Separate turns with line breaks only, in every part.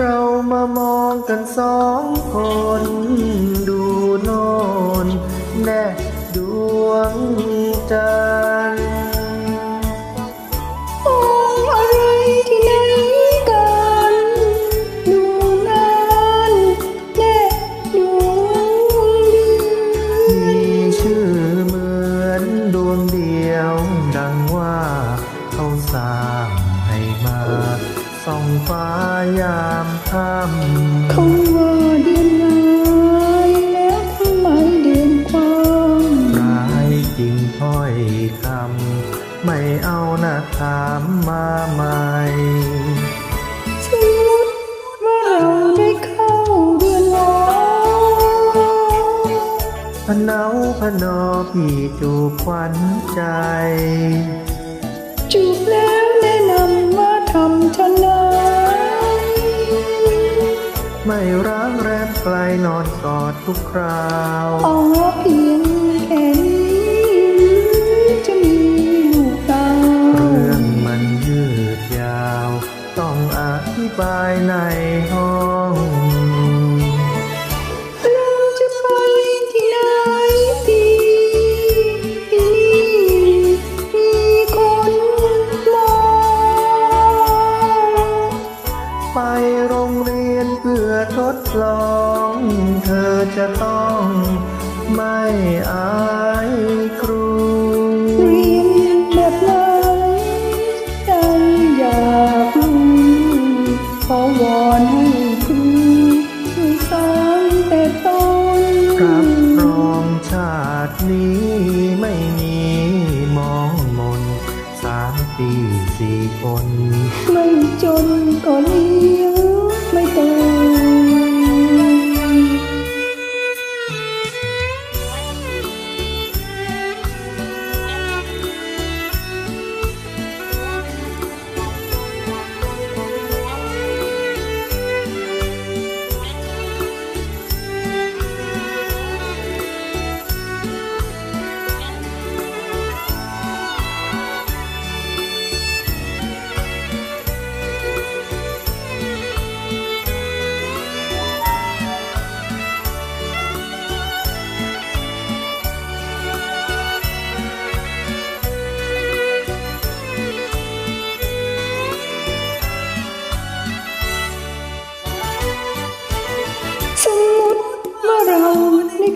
เรามามองกันสองคน ดูนอนแน่ดวงจั ส่องฟ้ายามค่ำ
เขาว่าเดือนร้ายแล้วทำไมเดือนความ
ร้ายจริงถ้อยคำไม่เอานะถามมาใหม่
สมมติว่าเราได้เข้าเดือนร้อน
พะเนาพะนอพี่จูบควันใจ
จู น
อนกอดทุกคราว
อ๋อเพียงแค่นี้จะมีลูกตา
เรื่องมันยืดยาว ต้องอธิบายในห้อง
ไป
โรงเรียนเพื่อทดลอง เธอจะต้องไม่อายครู
เรียนแบบไหนใจอยากรู้ขอวอนให้ครูช่วยสอนแต่ต้น
รับรองชาตินี้ามปีสี่คน
ไม่จนก็เลี้ยง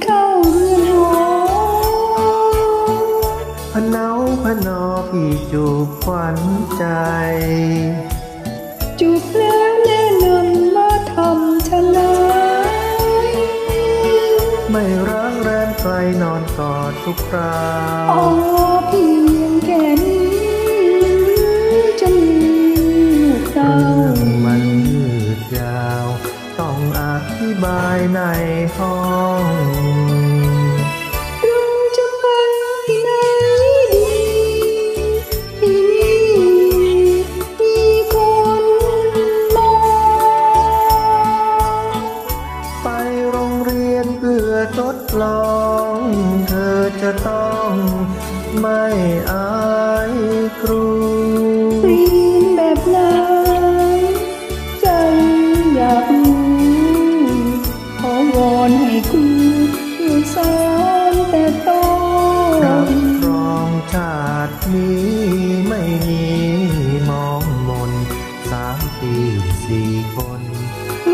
เข้าเรือนหอ
พะเนาพะนอพี่จูบควันใจ
จูบแล้วแน่นอนมาทำชนะ
ไม่ร้างแรมใครนอนกอดทุกครา
อ๋อพี่
ธิบายในห้อง
เราจะไปไหนดี ที่นี่มีคนมอง
ไปโรงเรียนเพื่อทดลองามปีสี่คน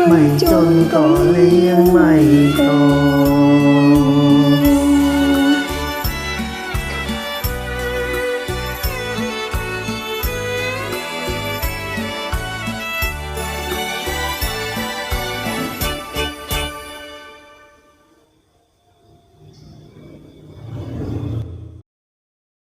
ไม่จนก็เลี้ยงไม่โต